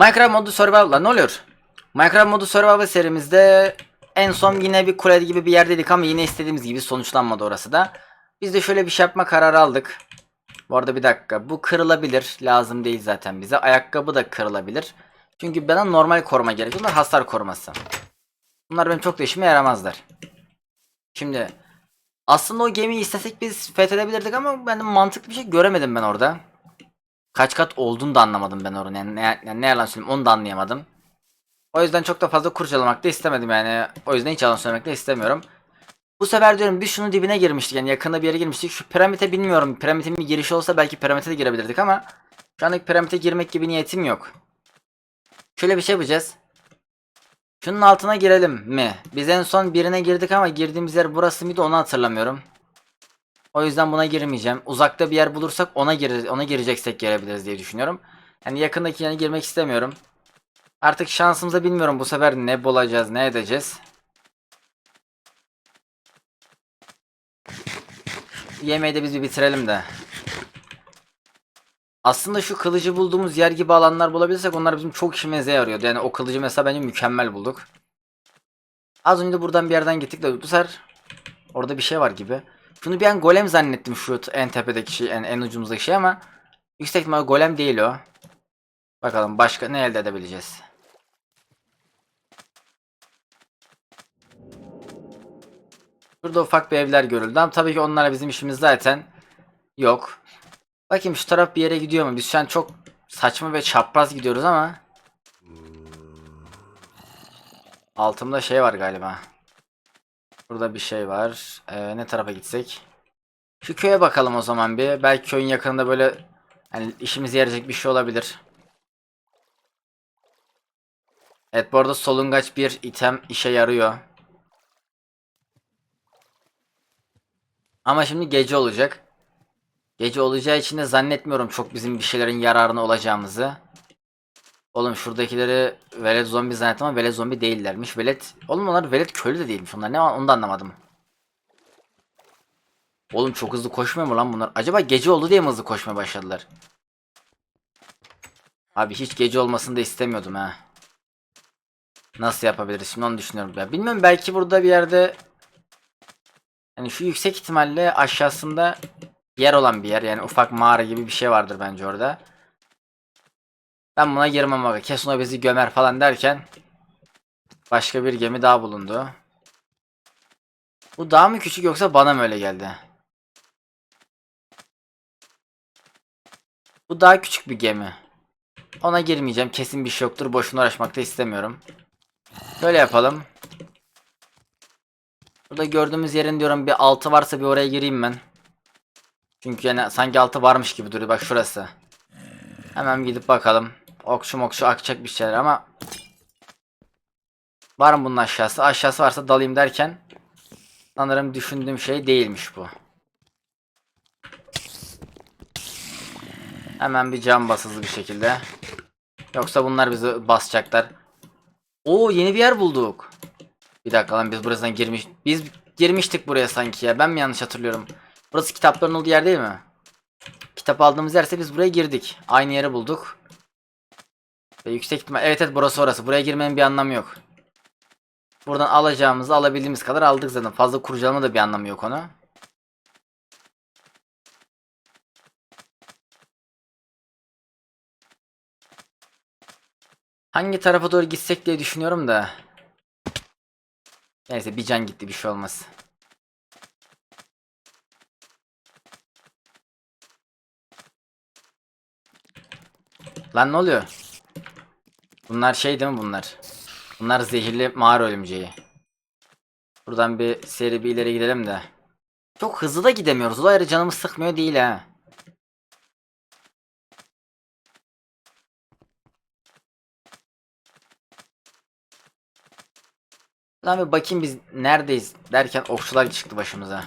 Minecraft modu survival'la ne oluyor? Minecraft modu survival serimizde en son yine bir kule gibi bir yerdeydik ama yine istediğimiz gibi sonuçlanmadı orası da. Biz de şöyle bir şey yapma kararı aldık. Bu arada bir dakika bu kırılabilir lazım değil zaten bize. Ayakkabı da kırılabilir. Çünkü bana normal koruma gerekiyor. Bunlar hasar koruması. Bunlar benim çok da işime yaramazlar. Şimdi aslında o gemiyi istesek biz fethedebilirdik ama ben mantıklı bir şey göremedim ben orada. Kaç kat olduğunu da anlamadım ben oranın. Yani ne, yani ne yalan söyleyeyim onu da anlayamadım. O yüzden çok da fazla kurcalamak da istemedim yani. O yüzden hiç yalan söylemek de istemiyorum. Bu sefer diyorum biz şunun dibine girmiştik yani yakında bir yere girmiştik. Şu piramite bilmiyorum. Piramitin bir girişi olsa belki piramite de girebilirdik ama şu anlık piramite girmek gibi niyetim yok. Şöyle bir şey yapacağız. Şunun altına girelim mi? Biz en son birine girdik ama girdiğimiz yer burası mıydı onu hatırlamıyorum. O yüzden buna girmeyeceğim. Uzakta bir yer bulursak ona gir ona gireceksek girebiliriz diye düşünüyorum. Yani yakındaki yerine girmek istemiyorum. Artık şansımıza bilmiyorum bu sefer ne bulacağız, ne edeceğiz. Yemeği de biz bir bitirelim de. Aslında şu kılıcı bulduğumuz yer gibi alanlar bulabilirsek onlar bizim çok işimize yarıyordu. Yani o kılıcı mesela bence mükemmel bulduk. Az önce de buradan bir yerden gittik de bu sefer orada bir şey var gibi. Şunu bir an golem zannettim şu en tepedeki şey, en, en ucumuzdaki şey ama yüksek ihtimal golem değil o. Bakalım başka ne elde edebileceğiz. Burada ufak bir evler görüldü ama tabii ki onlarla bizim işimiz zaten yok. Bakayım şu taraf bir yere gidiyor mu? Biz şu an çok saçma ve çapraz gidiyoruz ama. Altımda şey var galiba. Burada bir şey var. Ee, ne tarafa gitsek? Şu köye bakalım o zaman bir. Belki köyün yakınında böyle hani işimize yarayacak bir şey olabilir. Evet bu arada solungaç bir item işe yarıyor. Ama şimdi gece olacak. Gece olacağı için de zannetmiyorum çok bizim bir şeylerin yararına olacağımızı. Oğlum şuradakileri velet zombi zannettim ama velet zombi değillermiş. Velet... Oğlum onlar velet köylü de değilmiş onlar. Ne onu da anlamadım. Oğlum çok hızlı koşmuyor mu lan bunlar? Acaba gece oldu diye mi hızlı koşmaya başladılar? Abi hiç gece olmasını da istemiyordum ha. Nasıl yapabiliriz şimdi onu düşünüyorum. Ya bilmiyorum belki burada bir yerde yani şu yüksek ihtimalle aşağısında yer olan bir yer. Yani ufak mağara gibi bir şey vardır bence orada. Ben buna girmem aga. Kesin o bizi gömer falan derken başka bir gemi daha bulundu. Bu daha mı küçük yoksa bana mı öyle geldi? Bu daha küçük bir gemi. Ona girmeyeceğim. Kesin bir şey yoktur. Boşuna uğraşmak da istemiyorum. Böyle yapalım. Burada gördüğümüz yerin diyorum bir altı varsa bir oraya gireyim ben. Çünkü yani sanki altı varmış gibi duruyor. Bak şurası. Hemen gidip bakalım. Okşu mokşu akacak bir şeyler ama Var mı bunun aşağısı? Aşağısı varsa dalayım derken sanırım düşündüğüm şey değilmiş bu. Hemen bir cam basızlı bir şekilde. Yoksa bunlar bizi basacaklar. Oo yeni bir yer bulduk. Bir dakika lan biz buradan girmiş biz girmiştik buraya sanki ya. Ben mi yanlış hatırlıyorum? Burası kitapların olduğu yer değil mi? Kitap aldığımız yerse biz buraya girdik. Aynı yeri bulduk. Ve yüksek ihtimal evet evet burası orası. Buraya girmenin bir anlamı yok. Buradan alacağımızı alabildiğimiz kadar aldık zaten. Fazla kurcalama da bir anlamı yok onu. Hangi tarafa doğru gitsek diye düşünüyorum da. Neyse bir can gitti bir şey olmaz. Lan ne oluyor? Bunlar şey değil mi bunlar? Bunlar zehirli mağara ölümceği. Buradan bir seri bir ileri gidelim de. Çok hızlı da gidemiyoruz. O ayrı canımı sıkmıyor değil ha. Lan bir bakayım biz neredeyiz derken okçular çıktı başımıza.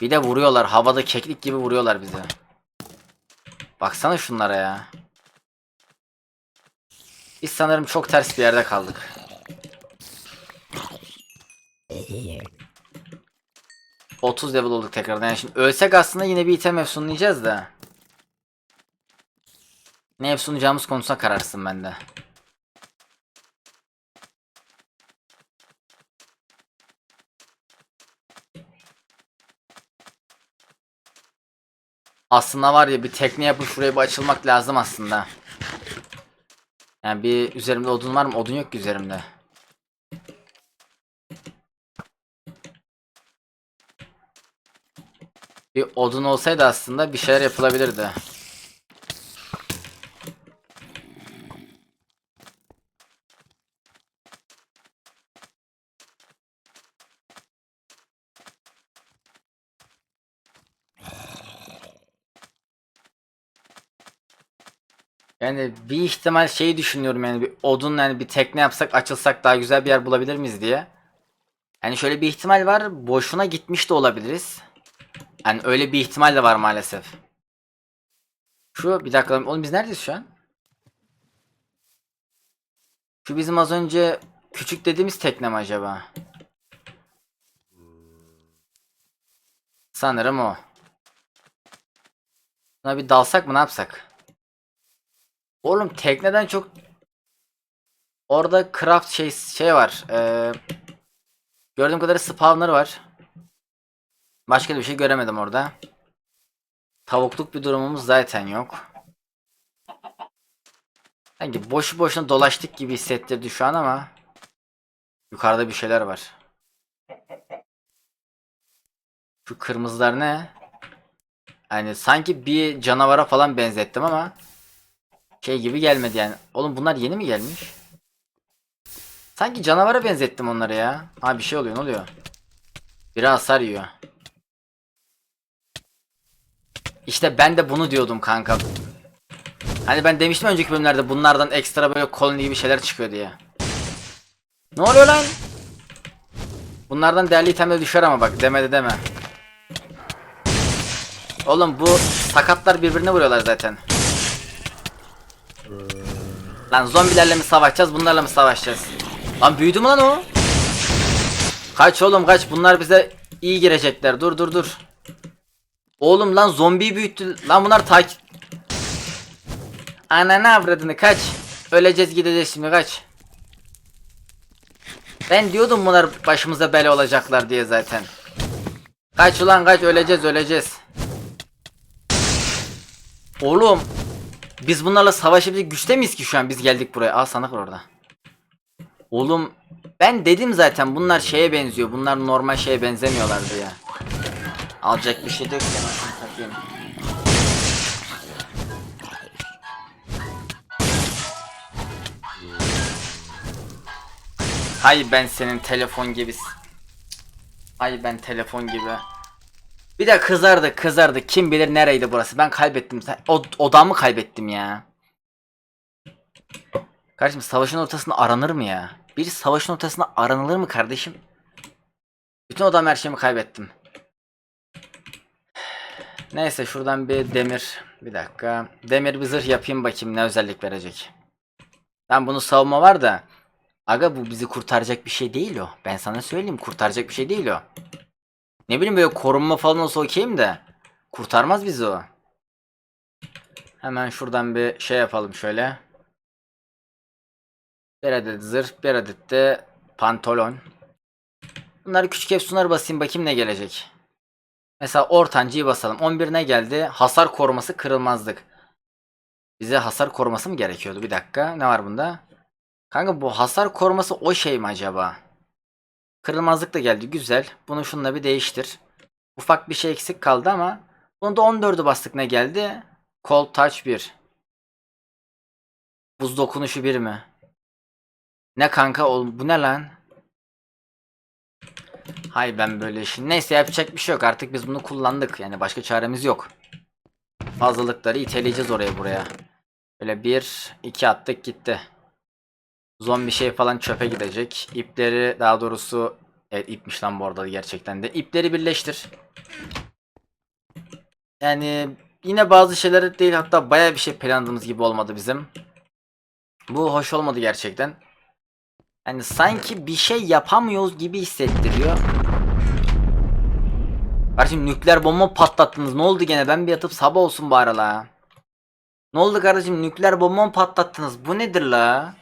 Bir de vuruyorlar. Havada keklik gibi vuruyorlar bizi. Baksana şunlara ya. Biz sanırım çok ters bir yerde kaldık. ...30 level olduk tekrardan yani şimdi ölsek aslında yine bir item efsunlayacağız da. Ne ev sunacağımız konusuna kararsın bende. Aslında var ya bir tekne yapıp şuraya bir açılmak lazım aslında. Yani bir üzerimde odun var mı? Odun yok ki üzerimde. Bir odun olsaydı aslında bir şeyler yapılabilirdi. Yani bir ihtimal şeyi düşünüyorum yani bir odun yani bir tekne yapsak açılsak daha güzel bir yer bulabilir miyiz diye. Yani şöyle bir ihtimal var boşuna gitmiş de olabiliriz. Yani öyle bir ihtimal de var maalesef. Şu bir dakika oğlum biz neredeyiz şu an? Şu bizim az önce küçük dediğimiz tekne mi acaba? Sanırım o. Buna bir dalsak mı ne yapsak? Oğlum tekneden çok orada craft şey şey var. Ee, gördüğüm kadarıyla spawner var. Başka bir şey göremedim orada. Tavukluk bir durumumuz zaten yok. Sanki boşu boşuna dolaştık gibi hissettirdi şu an ama yukarıda bir şeyler var. Şu kırmızılar ne? Yani sanki bir canavara falan benzettim ama şey gibi gelmedi yani. Oğlum bunlar yeni mi gelmiş? Sanki canavara benzettim onları ya. Ha bir şey oluyor ne oluyor? Biri hasar yiyor. İşte ben de bunu diyordum kanka. Hani ben demiştim önceki bölümlerde bunlardan ekstra böyle koloni gibi şeyler çıkıyor diye. Ne oluyor lan? Bunlardan değerli itemler düşer ama bak demedi deme. Oğlum bu sakatlar birbirine vuruyorlar zaten. Lan zombilerle mi savaşacağız bunlarla mı savaşacağız? Lan büyüdü mü lan o? Kaç oğlum kaç bunlar bize iyi girecekler dur dur dur. Oğlum lan zombiyi büyüttü lan bunlar takip. Ananı avradını kaç. Öleceğiz gideceğiz şimdi kaç. Ben diyordum bunlar başımıza bela olacaklar diye zaten. Kaç ulan kaç öleceğiz öleceğiz. Oğlum biz bunlarla savaşabilecek güçte miyiz ki şu an biz geldik buraya. Aa sandık var orada. Oğlum ben dedim zaten bunlar şeye benziyor. Bunlar normal şeye benzemiyorlardı ya. Alacak bir şey de yok ya. Hay ben senin telefon gibi. Hay ben telefon gibi. Bir de kızardı kızardı. Kim bilir nereydi burası. Ben kaybettim. O, odamı kaybettim ya. Kardeşim savaşın ortasında aranır mı ya? Bir savaşın ortasında aranılır mı kardeşim? Bütün odam her şeyimi kaybettim. Neyse şuradan bir demir. Bir dakika. Demir bir zırh yapayım bakayım ne özellik verecek. Ben bunu savunma var da. Aga bu bizi kurtaracak bir şey değil o. Ben sana söyleyeyim kurtaracak bir şey değil o. Ne bileyim böyle korunma falan olsa okeyim de. Kurtarmaz bizi o. Hemen şuradan bir şey yapalım şöyle. Bir adet zırh, bir adet de pantolon. Bunları küçük efsunlar basayım bakayım ne gelecek. Mesela ortancıyı basalım. 11 ne geldi? Hasar koruması kırılmazlık. Bize hasar koruması mı gerekiyordu? Bir dakika. Ne var bunda? Kanka bu hasar koruması o şey mi acaba? Kırılmazlık da geldi. Güzel. Bunu şunla bir değiştir. Ufak bir şey eksik kaldı ama bunu da 14'ü bastık ne geldi? Cold Touch 1. Buz dokunuşu 1 mi? Ne kanka oğlum bu ne lan? Hay ben böyle işin. Neyse yapacak bir şey yok artık biz bunu kullandık. Yani başka çaremiz yok. Fazlalıkları iteleyeceğiz oraya buraya. Böyle bir iki attık gitti. Zombi şey falan çöpe gidecek. İpleri daha doğrusu evet ipmiş lan bu arada gerçekten de. İpleri birleştir. Yani yine bazı şeyler değil hatta baya bir şey planladığımız gibi olmadı bizim. Bu hoş olmadı gerçekten. Yani sanki bir şey yapamıyoruz gibi hissettiriyor. Kardeşim nükleer bomba patlattınız. Ne oldu gene? Ben bir yatıp sabah olsun bari la. Ne oldu kardeşim nükleer bomba patlattınız? Bu nedir la?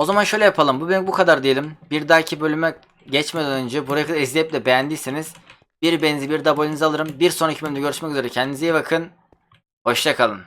O zaman şöyle yapalım. Bu benim bu kadar diyelim. Bir dahaki bölüme geçmeden önce buraya kadar izleyip de beğendiyseniz bir benzi bir de abonenizi alırım. Bir sonraki bölümde görüşmek üzere. Kendinize iyi bakın. Hoşça kalın.